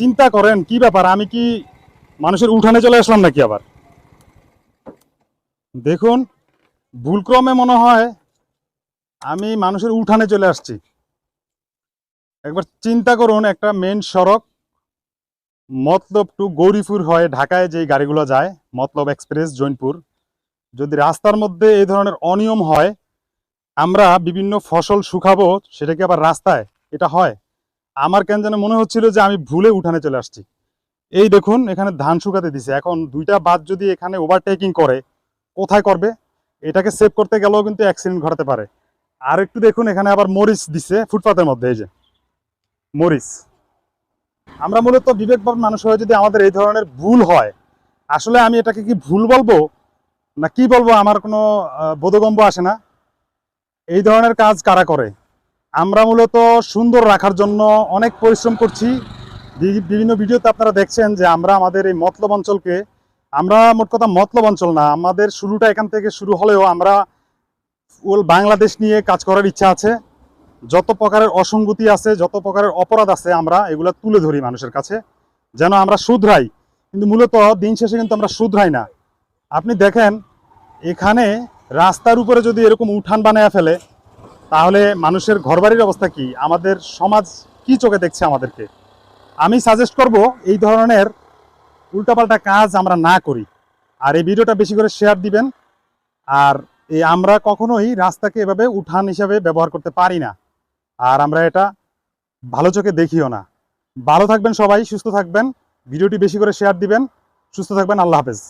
চিন্তা করেন, কি ব্যাপার? আমি কি মানুষের উঠানে চলে আসলাম নাকি আবার? দেখুন, ভুলক্রমে মনে হয় আমি মানুষের উঠানে চলে আসছি। একবার চিন্তা করুন, একটা মেন সড়ক মতলব টু গৌরীপুর হয়ে ঢাকায় যেই গাড়িগুলো যায়, মতলব এক্সপ্রেস, জৈনপুর, যদি রাস্তার মধ্যে এই ধরনের অনিয়ম হয়, আমরা বিভিন্ন ফসল শুকাবো, সেটা কি আবার রাস্তায়? এটা হয়। আমার কেন যেন মনে হচ্ছিল যে আমি ভুলে উঠানে চলে আসছি। এই দেখুন, এখানে ধান শুকাতে দিছে। এখন দুইটা বাদ যদি এখানে ওভারটেকিং করে, কোথায় করবে? এটাকে সেভ করতে গেলেও কিন্তু অ্যাক্সিডেন্ট ঘটাতে পারে। আর একটু দেখুন, এখানে আবার মরিচ দিছে ফুটপাতের মধ্যে, এই যে। মরিচ। আমরা মূলত বিবেকবান মানুষ হয়ে যদি আমাদের এই ধরনের ভুল হয়, আসলে আমি এটাকে কি ভুল বলব? না কি বলব? আমার কোনো বোধগম্য আসে না। এই ধরনের কাজ কারা করে? আমরা মূলত সুন্দর রাখার জন্য অনেক পরিশ্রম করছি। বিভিন্ন ভিডিওতে আপনারা দেখছেন যে আমরা আমাদের এই মতলব অঞ্চলকে, আমরা মোট কথা মতলব অঞ্চল না, আমাদের শুরুটা এখান থেকে শুরু হলেও আমরা ফুল বাংলাদেশ নিয়ে কাজ করার ইচ্ছা আছে। যত প্রকারের অসঙ্গতি আছে, যত প্রকারের অপরাধ আছে, আমরা এগুলো তুলে ধরি মানুষের কাছে, যেন আমরা শুধরাই। কিন্তু মূলত দিন শেষে কিন্তু আমরা শুধরাই না। আপনি দেখেন, এখানে রাস্তার উপরে যদি এরকম উঠান বানায় ফেলে তাহলে মানুষের ঘরবাড়ির অবস্থা কি? আমাদের সমাজ কি চোখে দেখছে আমাদেরকে? আমি সাজেস্ট করব এই ধরনের উল্টাপাল্টা কাজ আমরা না করি। আর এই ভিডিওটা বেশি করে শেয়ার দিবেন। আর এই আমরা কখনোই রাস্তাকে এভাবে উঠান হিসাবে ব্যবহার করতে পারি না। আর আমরা এটা ভালো চোখে দেখিও না। ভালো থাকবেন সবাই, সুস্থ থাকবেন। ভিডিওটি বেশি করে শেয়ার দিবেন। সুস্থ থাকবেন। আল্লাহ হাফেজ।